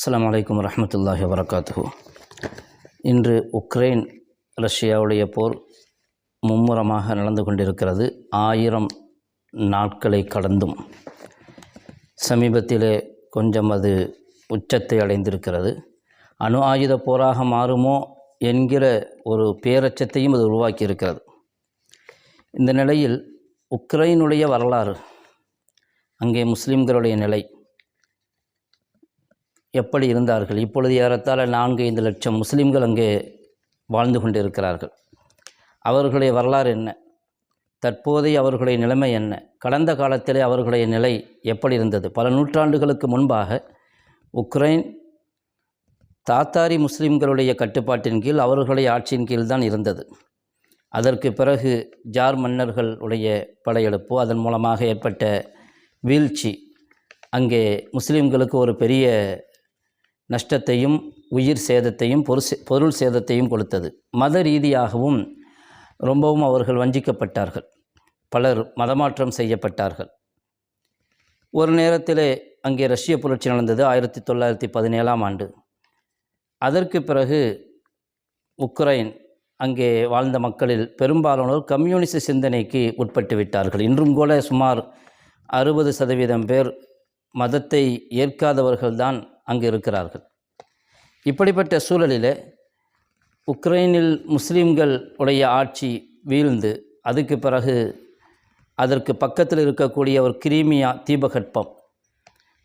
அஸ்லாம் வலைக்கம் வரமத்துல்லாஹி வரகாத்து இன்று உக்ரைன் ரஷ்யாவுடைய போர் மும்முரமாக நடந்து கொண்டிருக்கிறது. ஆயிரம் நாட்களை கடந்தும் சமீபத்திலே கொஞ்சம் அது உச்சத்தை அடைந்திருக்கிறது. அணு ஆயுத போராக மாறுமோ என்கிற ஒரு பேரச்சத்தையும் அது உருவாக்கி இருக்கிறது இந்த நிலையில் உக்ரைனுடைய வரலாறு அங்கே முஸ்லீம்களுடைய நிலை எப்படி இருந்தார்கள்? இப்பொழுது ஏறத்தாழ நான்கு ஐந்து லட்சம் முஸ்லீம்கள் அங்கே வாழ்ந்து கொண்டிருக்கிறார்கள். அவர்களுடைய வரலாறு என்ன? தற்போதைய அவர்களுடைய நிலைமை என்ன? கடந்த காலத்திலே அவர்களுடைய நிலை எப்படி இருந்தது? பல நூற்றாண்டுகளுக்கு முன்பாக உக்ரைன் தாத்தாரி முஸ்லீம்களுடைய கட்டுப்பாட்டின் கீழ் அவர்களுடைய ஆட்சியின் கீழ் தான் இருந்தது. அதற்கு பிறகு ஜார் மன்னர்களுடைய படையெடுப்பு அதன் மூலமாக ஏற்பட்ட வீழ்ச்சி அங்கே முஸ்லீம்களுக்கு ஒரு பெரிய நஷ்டத்தையும் உயிர் சேதத்தையும் பொருள் சேதத்தையும் கொடுத்தது மத ரீதியாகவும் ரொம்பவும் அவர்கள் வஞ்சிக்கப்பட்டார்கள். பலர் மதமாற்றம் செய்யப்பட்டார்கள். ஒரு நேரத்திலே அங்கே ரஷ்ய புரட்சி நடந்தது ஆயிரத்தி தொள்ளாயிரத்தி பதினேழாம் ஆண்டு. அதற்கு பிறகு உக்ரைன் அங்கே வாழ்ந்த மக்களில் பெரும்பாலானோர் கம்யூனிச சிந்தனைக்கு உட்பட்டு விட்டார்கள். இன்றும் கூட சுமார் அறுபது சதவீதம் பேர் மதத்தை ஏற்காதவர்கள்தான் அங்கு இருக்கிறார்கள். இப்படிப்பட்ட சூழலில் உக்ரைனில் முஸ்லீம்கள் உடைய ஆட்சி வீழ்ந்து அதுக்கு பிறகு அதற்கு பக்கத்தில் இருக்கக்கூடிய ஒரு கிரீமியா தீபகற்பம்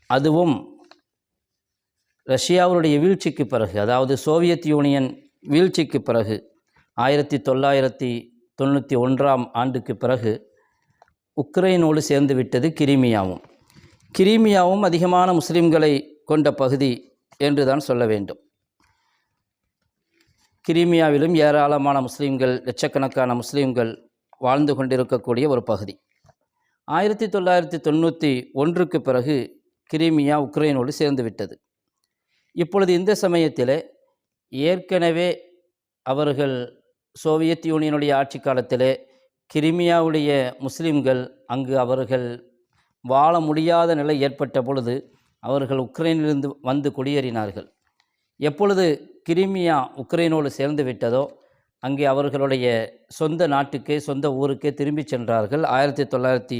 அதுவும் ரஷ்யாவுடைய வீழ்ச்சிக்கு பிறகு அதாவது சோவியத் யூனியன் வீழ்ச்சிக்கு பிறகு ஆயிரத்தி தொள்ளாயிரத்தி தொண்ணூற்றி ஒன்றாம் ஆண்டுக்கு பிறகு உக்ரைனோடு சேர்ந்து விட்டது கிரிமியாவும். கிரீமியாவும் அதிகமான முஸ்லீம்களை கொண்ட பகுதி என்று தான் சொல்ல வேண்டும். கிரீமியாவிலும் ஏராளமான முஸ்லீம்கள் லட்சக்கணக்கான முஸ்லீம்கள் வாழ்ந்து கொண்டிருக்கக்கூடிய ஒரு பகுதி. ஆயிரத்தி தொள்ளாயிரத்தி தொண்ணூற்றி ஒன்றுக்கு பிறகு கிரீமியா உக்ரைனோடு சேர்ந்து விட்டது. இப்பொழுது இந்த சமயத்தில் ஏற்கனவே அவர்கள் சோவியத் யூனியனுடைய ஆட்சி காலத்தில் கிரிமியாவுடைய முஸ்லீம்கள் அங்கு அவர்கள் வாழ முடியாத நிலை ஏற்பட்ட பொழுது அவர்கள் உக்ரைனிலிருந்து வந்து குடியேறினார்கள். எப்பொழுது கிரிமியா உக்ரைனோடு சேர்ந்து விட்டதோ அங்கே அவர்களுடைய சொந்த நாட்டுக்கே சொந்த ஊருக்கே திரும்பி சென்றார்கள். ஆயிரத்தி தொள்ளாயிரத்தி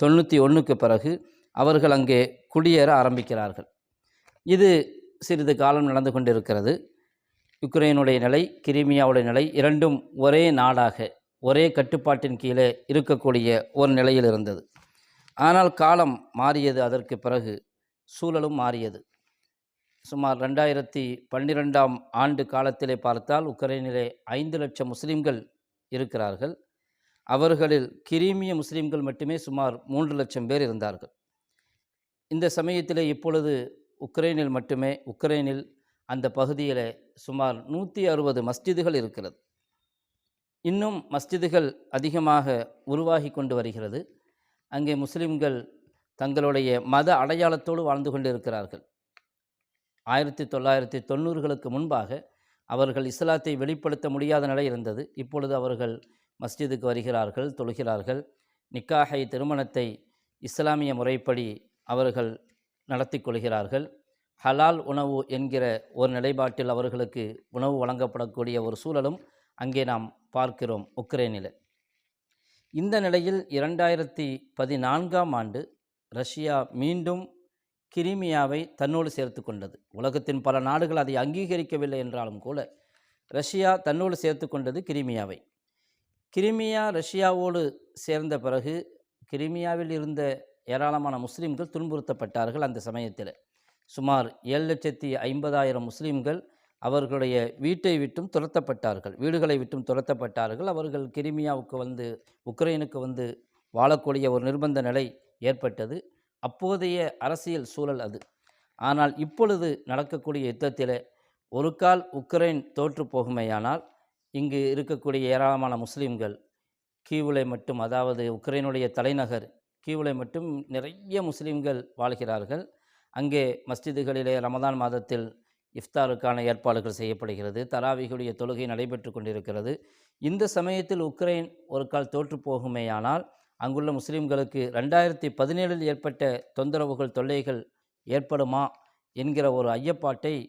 தொண்ணூற்றி ஒன்றுக்கு பிறகு அவர்கள் அங்கே குடியேற ஆரம்பிக்கிறார்கள். இது சிறிது காலம் நடந்து கொண்டிருக்கிறது. யுக்ரைனுடைய நிலை கிரிமியாவுடைய நிலை இரண்டும் ஒரே நாடாக ஒரே கட்டுப்பாட்டின் கீழே இருக்கக்கூடிய ஒரு நிலையில் இருந்தது. ஆனால் காலம் மாறியது அதற்கு பிறகு. சூழலும் மாறியது. சுமார் ரெண்டாயிரத்தி பன்னிரெண்டாம் ஆண்டு காலத்திலே பார்த்தால் உக்ரைனிலே ஐந்து லட்சம் முஸ்லீம்கள் இருக்கிறார்கள். அவர்களில் கிரீமிய முஸ்லீம்கள் மட்டுமே சுமார் மூன்று லட்சம் பேர் இருந்தார்கள். இந்த சமயத்தில் இப்பொழுது உக்ரைனில் மட்டுமே உக்ரைனில் அந்த பகுதியில் சுமார் நூற்றி அறுபது மஸ்ஜிதுகள் இருக்கிறது. இன்னும் மஸ்ஜிதுகள் அதிகமாக உருவாகி கொண்டு வருகிறது. அங்கே முஸ்லிம்கள் தங்களுடைய மத அடையாளத்தோடு வாழ்ந்து கொண்டிருக்கிறார்கள். ஆயிரத்தி தொள்ளாயிரத்தி தொண்ணூறுகளுக்கு முன்பாக அவர்கள் இஸ்லாத்தை வெளிப்படுத்த முடியாத நிலை இருந்தது. இப்பொழுது அவர்கள் மஸ்ஜிதுக்கு வருகிறார்கள் தொழுகிறார்கள். நிக்காஹை திருமணத்தை இஸ்லாமிய முறைப்படி அவர்கள் நடத்தி கொள்கிறார்கள். ஹலால் உணவு என்கிற ஒரு நிலைப்பாட்டில் அவர்களுக்கு உணவு வழங்கப்படக்கூடிய ஒரு சூழலும் அங்கே நாம் பார்க்கிறோம் உக்ரைனில். இந்த நிலையில் இரண்டாயிரத்தி பதினான்காம் ஆண்டு ரஷ்யா மீண்டும் கிரிமியாவை தன்னோடு சேர்த்து கொண்டது. உலகத்தின் பல நாடுகள் அதை அங்கீகரிக்கவில்லை என்றாலும் கூட ரஷ்யா தன்னோடு சேர்த்து கொண்டது கிரிமியாவை. கிரிமியா ரஷ்யாவோடு சேர்ந்த பிறகு கிரிமியாவில் இருந்த ஏராளமான முஸ்லீம்கள் துன்புறுத்தப்பட்டார்கள் அந்த சமயத்தில். சுமார் ஏழு லட்சத்தி ஐம்பதாயிரம் முஸ்லீம்கள் அவர்களுடைய வீட்டை விட்டும் துரத்தப்பட்டார்கள் வீடுகளை விட்டும் துரத்தப்பட்டார்கள். அவர்கள் கிரிமியாவுக்கு வந்து உக்ரைனுக்கு வந்து வாழக்கூடிய ஒரு நிர்பந்த நிலை ஏற்பட்டது. அப்போதைய அரசியல் சூழல் அது. ஆனால் இப்பொழுது நடக்கக்கூடிய யுத்தத்தில் ஒரு கால் உக்ரைன் தோற்று போகுமையானால் இங்கு இருக்கக்கூடிய ஏராளமான முஸ்லீம்கள் கீவுலை மட்டும் அதாவது உக்ரைனுடைய தலைநகர் கீவுலை மட்டும் நிறைய முஸ்லீம்கள் வாழ்கிறார்கள். அங்கே மஸ்ஜிதுகளிலே ரமதான் மாதத்தில் இஃப்தாருக்கான ஏற்பாடுகள் செய்யப்படுகிறது. தராவிகளுடைய தொழுகை நடைபெற்று கொண்டிருக்கிறது. இந்த சமயத்தில் உக்ரைன் ஒரு கால் தோற்று போகுமேயானால் அங்குள்ள முஸ்லீம்களுக்கு ரெண்டாயிரத்தி பதினேழில் ஏற்பட்ட தொந்தரவுகள் தொல்லைகள் ஏற்படுமா என்கிற ஒரு ஐயப்பாட்டை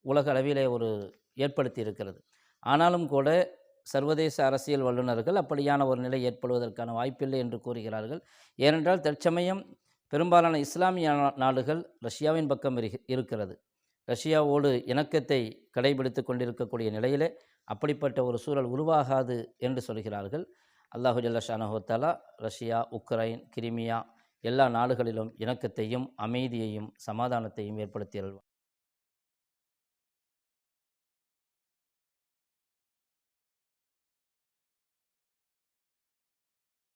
உலக அளவிலே ஒரு ஏற்படுத்தி இருக்கிறது ஆனாலும் கூட சர்வதேச அரசியல் வல்லுநர்கள் அப்படியான ஒரு நிலை ஏற்படுவதற்கான வாய்ப்பில்லை என்று கூறுகிறார்கள். ஏனென்றால் தற்சமயம் பெரும்பாலான இஸ்லாமிய நாடுகள் ரஷ்யாவின் பக்கம் இரு- இருக்கிறது. ரஷ்யாவோடு இணக்கத்தை கடைபிடித்து கொண்டிருக்கக்கூடிய நிலையிலே அப்படிப்பட்ட ஒரு சூழல் உருவாகாது என்று சொல்கிறார்கள். அல்லாஹு ஜல்லஷானஹோத்தாலா ரஷ்யா உக்ரைன் கிரிமியா எல்லா நாடுகளிலும் இணக்கத்தையும் அமைதியையும் சமாதானத்தையும் ஏற்படுத்தி